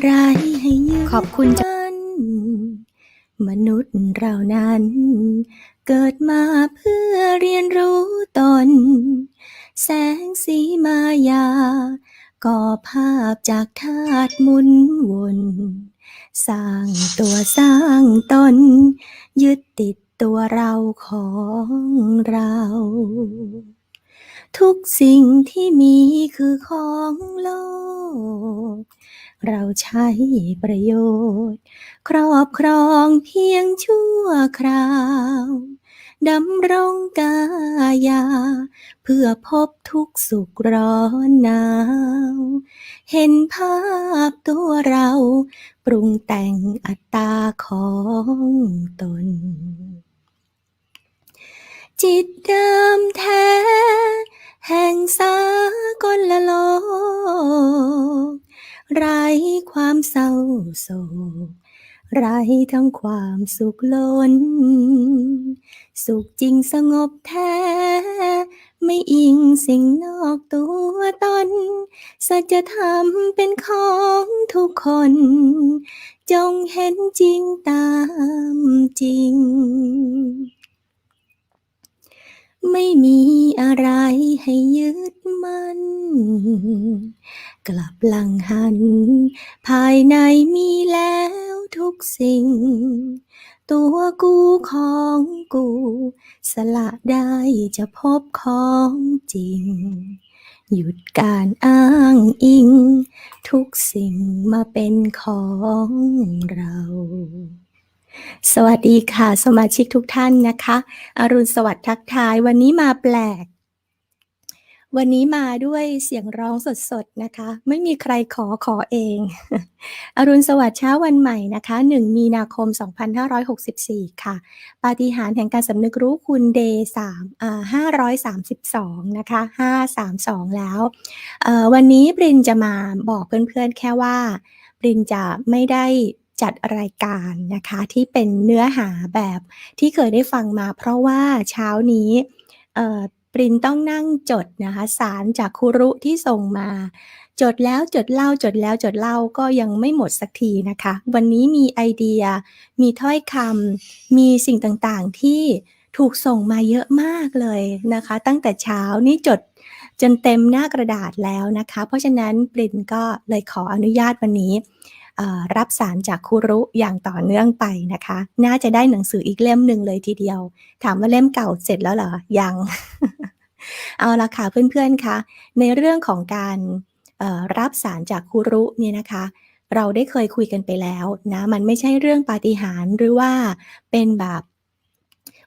อะไรให้ยืนขอบคุณจ้ะมันมนุษย์เรานั้น เกิดมาเพื่อเรียนรู้ตน แสงสีมายา ก่อภาพจากธาตุหมุนวนสร้างตัวสร้างตน ยึดติดตัวเราของเรา ทุกสิ่งที่มีคือของโลก เราใช้ประโยชน์ ครอบครองเพียงชั่วคราวดำรงกายา เพื่อพบทุกสุขร้อนหนาว เห็นภาพตัวเรา ปรุงแต่งอัตตาของตน จิตเดิมแท้ แห่งสากลโลก ไร้ความเศร้าโศกไร้ทั้งความสุขล้น สุขจริงสงบแท้ ไม่อิงสิ่งนอกตัวตน สัจธรรมเป็นของทุกคน จงเห็นจริงตามจริง ไม่มีอะไรให้ยึดมั่น กลับหลังหัน ภายในมีแล้วทุกสิ่ง ตัวกูของกู สละได้จะพบของจริง หยุดการอ้างอิง ทุกสิ่งมาเป็นของเรา สวัสดีค่ะ สมาชิกทุกท่านนะคะ อรุณสวัสดิ์ทักทายวันนี้มาแปลก วันนี้มาด้วยเสียงร้องสดๆนะคะ ไม่มีใครขอขอเอง อรุณสวัสดิ์เช้าวันใหม่นะคะ 1 มีนาคม 2564 ค่ะ ปาฏิหาริย์แห่งการสำนึกรู้คุณเดย์3อ่า532นะคะ532แล้วเอ่อวันนี้ปรินจะมาบอกเพื่อนๆแค่ว่าปรินจะไม่ได้จัดรายการนะคะที่เป็นเนื้อหาแบบที่เคยได้ฟังมา เพราะว่าเช้านี้ ปรินต้องนั่งจดนะคะสารจากครูรุที่ส่งมา จดแล้วจดเล่าจดแล้วจดเล่าก็ยังไม่หมดสักทีนะคะ วันนี้มีไอเดีย มีถ้อยคำมีสิ่งต่างๆที่ถูกส่งมาเยอะมากเลยนะคะ ตั้งแต่เช้านี่จดจนเต็มหน้ากระดาษแล้วนะคะ เพราะฉะนั้นปรินก็เลยขออนุญาตวันนี้ รับสารจากครูรุอย่างต่อเนื่องไปนะคะ น่าจะได้หนังสืออีกเล่มหนึ่งเลยทีเดียว ถามว่าเล่มเก่าเสร็จแล้วเหรอ ยัง เอาละค่ะเพื่อนๆคะในเรื่องของการรับสารจากครูรุเนี่ยนะคะ เราได้เคยคุยกันไปแล้วนะ มันไม่ใช่เรื่องปาฏิหาริย์หรือว่าเป็นแบบ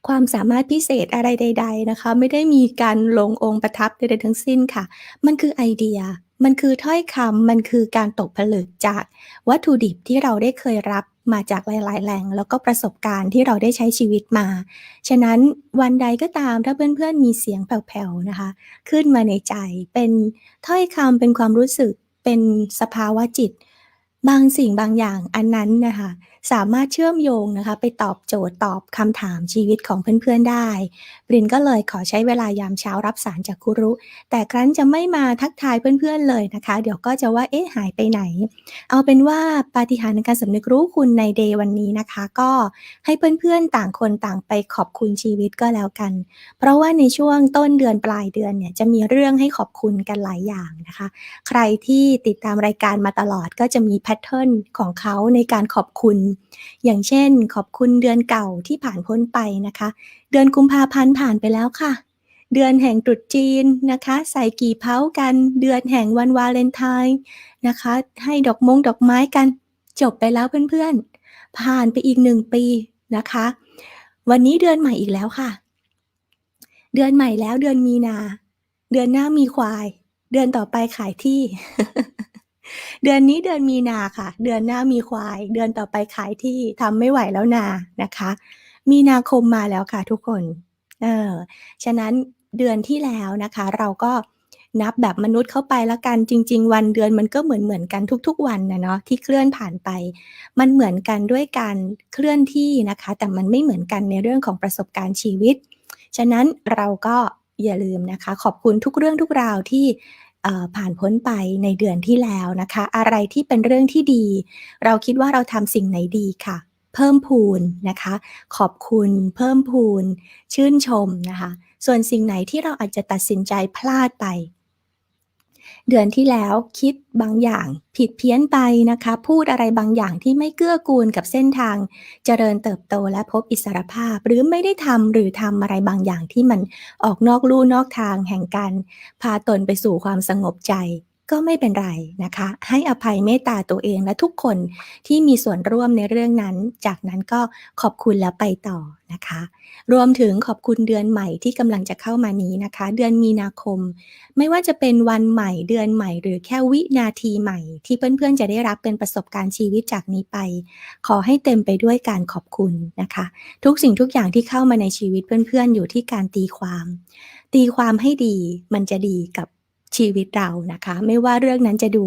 ความสามารถพิเศษอะไรใด ๆนะคะ ไม่ได้มีการลงองค์ประทับใดๆทั้งสิ้นค่ะ มันคือไอเดีย มันคือถ้อยคำมันคือการตกผลึกจากวัตถุดิบที่เราได้เคยรับมาจากหลาย ๆ แหล่ง แล้วก็ประสบการณ์ที่เราได้ใช้ชีวิตมา ฉะนั้นวันใดก็ตามถ้าเพื่อน ๆ มีเสียงแผ่ว ๆ นะคะ ขึ้นมาในใจ เป็นถ้อยคำเป็นความรู้สึก เป็นสภาวะจิต บางสิ่งบางอย่างอันนั้นนะคะสามารถเชื่อมโยงนะคะ ไปตอบโจทย์ตอบคำถามชีวิตของเพื่อนๆได้ปรินก็เลยขอใช้เวลายามเช้ารับสารจากครูรุ แต่ครั้นจะไม่มาทักทายเพื่อนๆเลยนะคะ เดี๋ยวก็จะว่าเอ๊ะหายไปไหน เอาเป็นว่าปาฏิหาริย์ในการสำนึกรู้คุณในเดย์วันนี้นะคะ ก็ให้เพื่อนๆต่างคนต่างไปขอบคุณชีวิตก็แล้วกัน เพราะว่าในช่วงต้นเดือนปลายเดือนเนี่ยจะมีเรื่องให้ขอบคุณกันหลายอย่างนะคะ ใครที่ติดตามรายการมาตลอดก็จะมีแพทเทิร์นของเขาในการขอบคุณอย่างเช่น ขอบคุณเดือนเก่าที่ผ่านพ้นไปนะคะ เดือนกุมภาพันธ์ผ่านไปแล้วค่ะ เดือนแห่งตรุษจีนนะคะ ใส่กี่เพ้ากัน เดือนแห่งวันวาเลนไทน์นะคะ ให้ดอกมงดอกไม้กัน จบไปแล้วเพื่อนๆ ผ่านไปอีกหนึ่งปีนะคะ วันนี้เดือนใหม่อีกแล้วค่ะ เดือนใหม่แล้วเดือนมีนา เดือนหน้ามีควาย เดือนต่อไปขายที่ เดือนนี้เดือนมีนาค่ะ เดือนหน้ามีควาย เดือนต่อไปขายที่ทำไม่ไหวแล้วนานะคะ มีนาคมมาแล้วค่ะทุกคนเออฉะนั้นเดือนที่แล้วนะคะ เราก็นับแบบมนุษย์เข้าไปแล้วกันจริง ๆ วันเดือนมันก็เหมือนเหมือนกันทุก ๆ วันนะเนาะที่เคลื่อนผ่านไป มันเหมือนกันด้วยการเคลื่อนที่นะคะ แต่มันไม่เหมือนกันในเรื่องของประสบการณ์ชีวิต ฉะนั้นเราก็อย่าลืมนะคะ ขอบคุณทุกเรื่องทุกราวที่ ผ่านพ้นไปในเดือนที่แล้วนะคะ อะไรที่เป็นเรื่องที่ดี เราคิดว่าเราทำสิ่งไหนดีค่ะ เพิ่มพูนนะคะ ขอบคุณ เพิ่มพูน ชื่นชมนะคะ ส่วนสิ่งไหนที่เราอาจจะตัดสินใจพลาดไป เดือนที่แล้วคิดบางอย่างผิดเพี้ยนไปนะคะ พูดอะไรบางอย่างที่ไม่เกื้อกูลกับเส้นทาง เจริญเติบโตและพบอิสรภาพ หรือไม่ได้ทำหรือทำอะไรบางอย่างที่มันออกนอกลู่นอกทางแห่งการพาตนไปสู่ความสงบใจ ก็ไม่เป็นไรนะคะ ให้อภัยเมตตาตัวเองและทุกคนที่มีส่วนร่วมในเรื่องนั้น จากนั้นก็ขอบคุณแล้วไปต่อนะคะ รวมถึงขอบคุณเดือนใหม่ที่กำลังจะเข้ามานี้นะคะ เดือนมีนาคม ไม่ว่าจะเป็นวันใหม่เดือนใหม่ หรือแค่วินาทีใหม่ ที่เพื่อนๆจะได้รับเป็นประสบการณ์ชีวิตจากนี้ไป ขอให้เต็มไปด้วยการขอบคุณนะคะ ทุกสิ่งทุกอย่างที่เข้ามาในชีวิตเพื่อนๆอยู่ที่การตีความ ตีความให้ดีมันจะดีกับ ชีวิตเรานะคะ ไม่ว่าเรื่องนั้นจะดู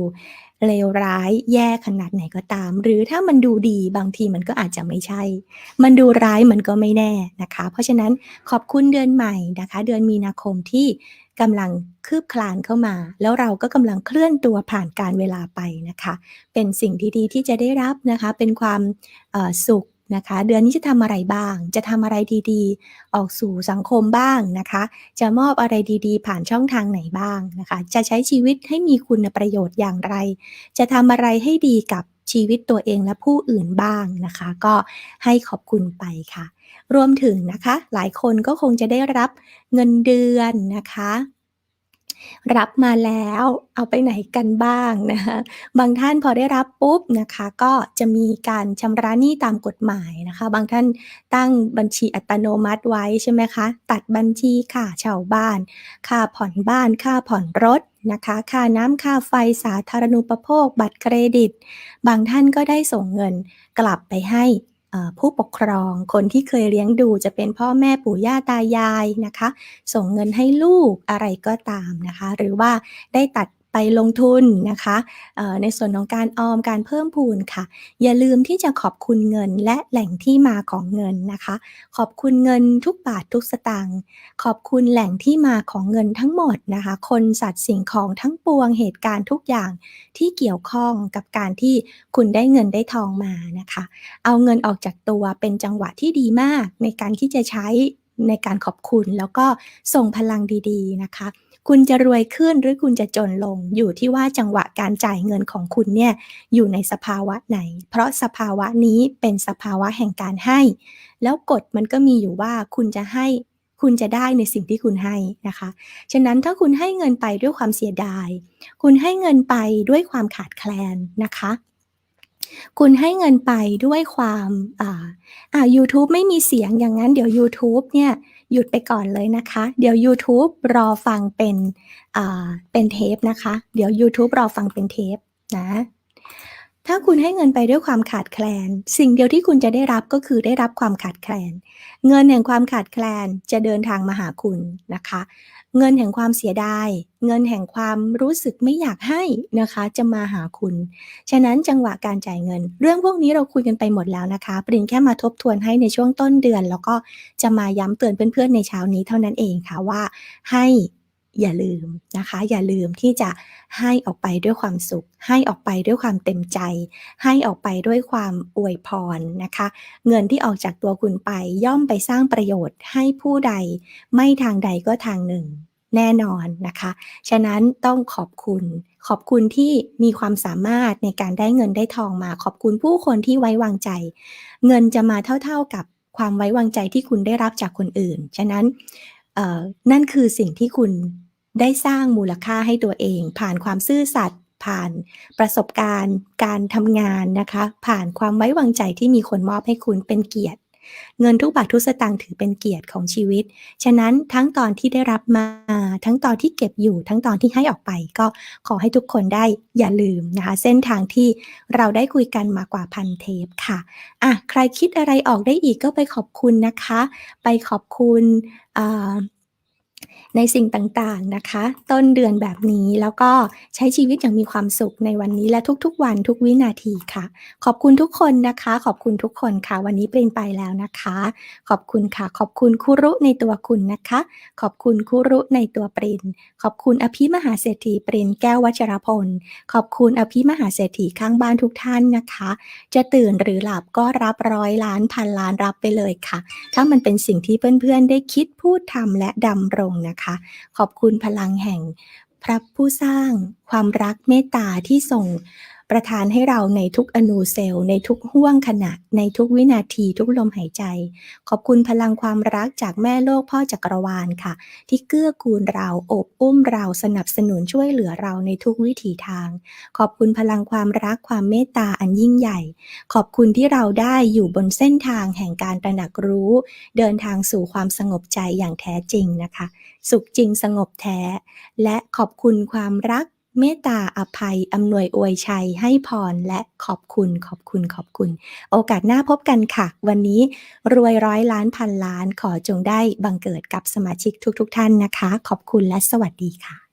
เลวร้ายแย่ขนาดไหนก็ตาม หรือถ้ามันดูดีบางทีมันก็อาจจะไม่ใช่ มันดูร้ายมันก็ไม่แน่นะคะ เพราะฉะนั้นขอบคุณเดือนใหม่นะคะ เดือนมีนาคมที่กำลังคืบคลานเข้ามา แล้วเราก็กำลังเคลื่อนตัวผ่านการเวลาไปนะคะ เป็นสิ่งที่ดีที่จะได้รับนะคะ เป็นความสุข นะคะ เดือนนี้จะทำอะไรบ้าง จะทำอะไรดีๆ ออกสู่สังคมบ้างนะคะ จะมอบอะไรดีๆ ผ่านช่องทางไหนบ้างนะคะ จะใช้ชีวิตให้มีคุณประโยชน์อย่างไร จะทำอะไรให้ดีกับชีวิตตัวเองและผู้อื่นบ้างนะคะ ก็ให้ขอบคุณไปค่ะ รวมถึงนะคะ หลายคนก็คงจะได้รับเงินเดือนนะคะ รับมาแล้วเอาไปไหนกันบ้างนะคะบางท่านพอได้รับปุ๊บนะคะ ก็จะมีการชำระหนี้ตามกฎหมายนะคะ บางท่านตั้งบัญชีอัตโนมัติไว้ใช่ไหมคะ ตัดบัญชีค่าเช่าบ้าน ค่าผ่อนบ้าน ค่าผ่อนรถนะคะ ค่าน้ำค่าไฟสาธารณูปโภค บัตรเครดิต บางท่านก็ได้ส่งเงินกลับไปให้ ผู้ปกครองคนที่เคยเลี้ยงดูจะเป็นพ่อแม่ปู่ย่าตายายนะคะ ส่งเงินให้ลูกอะไรก็ตามนะคะ หรือว่าได้ตัด ไปลงทุนนะคะในส่วนของการออมการเพิ่มพูนค่ะ อย่าลืมที่จะขอบคุณเงินและแหล่งที่มาของเงินนะคะ ขอบคุณเงินทุกบาททุกสตางค์ขอบคุณแหล่งที่มาของเงินทั้งหมดนะคะ คนสัตว์สิ่งของทั้งปวงเหตุการณ์ทุกอย่างที่เกี่ยวข้องกับการที่คุณได้เงินได้ทองมานะคะ เอาเงินออกจากตัวเป็นจังหวะที่ดีมากในการที่จะใช้ ในการขอบคุณแล้วก็ส่งพลังดีๆนะคะ คุณจะรวยขึ้นหรือคุณจะจนลงอยู่ที่ว่าจังหวะการจ่ายเงินของคุณเนี่ยอยู่ในสภาวะไหน เพราะสภาวะนี้เป็นสภาวะแห่งการให้ แล้วกฎมันก็มีอยู่ว่าคุณจะให้คุณจะได้ในสิ่งที่คุณให้นะคะ ฉะนั้นถ้าคุณให้เงินไปด้วยความเสียดาย คุณให้เงินไปด้วยความขาดแคลนนะคะ คุณให้เงินไปด้วยความอ่าอ่า YouTube ไม่มีเสียงอย่างนั้นเดี๋ยว YouTube เนี่ยหยุดไปก่อนเลยนะคะ เดี๋ยว YouTube รอฟังเป็นอ่าเป็นเทปนะคะ เดี๋ยว YouTube รอฟังเป็นเทปนะ ถ้าคุณให้เงินไปด้วยความขาดแคลน สิ่งเดียวที่คุณจะได้รับก็คือได้รับความขาดแคลน เงินแห่งความขาดแคลนจะเดินทางมาหาคุณนะคะ เงินแห่งความเสียดาย เงินแห่งความรู้สึกไม่อยากให้นะคะ จะมาหาคุณ ฉะนั้นจังหวะการจ่ายเงิน เรื่องพวกนี้เราคุยกันไปหมดแล้วนะคะปรินแค่มาทบทวนให้ในช่วงต้นเดือน แล้วก็จะมาย้ำเตือนเพื่อนๆในเช้านี้เท่านั้นเองค่ะว่า ให้ อย่าลืมนะคะ อย่าลืมที่จะให้ออกไปด้วยความสุข ให้ออกไปด้วยความเต็มใจ ให้ออกไปด้วยความอวยพรนะคะ เงินที่ออกจากตัวคุณไปย่อมไปสร้างประโยชน์ให้ผู้ใด ไม่ทางใดก็ทางหนึ่ง แน่นอนนะคะ ฉะนั้นต้องขอบคุณ ขอบคุณที่มีความสามารถในการได้เงินได้ทองมา ขอบคุณผู้คนที่ไว้วางใจ เงินจะมาเท่าๆกับความไว้วางใจที่คุณได้รับจากคนอื่น ฉะนั้นนั่นคือสิ่งที่คุณ ได้สร้างมูลค่าให้ตัวเอง ผ่านความซื่อสัตย์ผ่านประสบการณ์ การทำงานนะคะ ผ่านความไว้วางใจที่มีคนมอบให้คุณเป็นเกียรติ เงินทุกบาททุกสตางค์ถือเป็นเกียรติของชีวิต ฉะนั้นทั้งตอนที่ได้รับมา ทั้งตอนที่เก็บอยู่ ทั้งตอนที่ให้ออกไป ก็ขอให้ทุกคนได้อย่าลืมนะคะ เส้นทางที่เราได้คุยกันมากว่าพันเทปค่ะอะใครคิดอะไรออกได้อีกก็ไปขอบคุณนะคะ ไปขอบคุณอ่า ในสิ่งต่างๆนะคะ ต้นเดือนแบบนี้แล้วก็ใช้ชีวิตอย่างมีความสุขในวันนี้และทุกๆ วันทุกวินาทีค่ะ ขอบคุณทุกคนนะคะ ขอบคุณทุกคนค่ะ วันนี้ปรินไปแล้วนะคะ ขอบคุณค่ะ ขอบคุณคุรุในตัวคุณนะคะ ขอบคุณคุรุในตัวปรินขอบคุณอภิมหาเศรษฐีปรินแก้ววัชรพล ขอบคุณอภิมหาเศรษฐีข้างบ้านทุกท่านนะคะ จะตื่นหรือหลับก็รับร้อยล้านพันล้านรับไปเลยค่ะ ถ้ามันเป็นสิ่งที่เพื่อนๆได้คิดพูดทำและดำรงนะคะ ขอบคุณพลังแห่งพระผู้สร้างความรักเมตตาที่ส่ง ประทานให้เราในทุกอนูเซลล์ ในทุกห่วงขณะ ในทุกวินาทีทุกลมหายใจ ขอบคุณพลังความรักจากแม่โลกพ่อจักรวาลค่ะ ที่เกื้อกูลเราอบอุ้มเราสนับสนุนช่วยเหลือเราในทุกวิถีทาง ขอบคุณพลังความรักความเมตตาอันยิ่งใหญ่ ขอบคุณที่เราได้อยู่บนเส้นทางแห่งการตระหนักรู้ เดินทางสู่ความสงบใจอย่างแท้จริงนะคะ สุขจริงสงบแท้ และขอบคุณความรัก เมตตาอภัยอำนวยอวยชัยให้พรและขอบคุณขอบคุณขอบคุณ โอกาสหน้าพบกันค่ะ วันนี้รวยร้อยล้านพันล้านขอจงได้บังเกิดกับสมาชิกทุกๆทท่านนะคะ ขอบคุณและสวัสดีค่ะ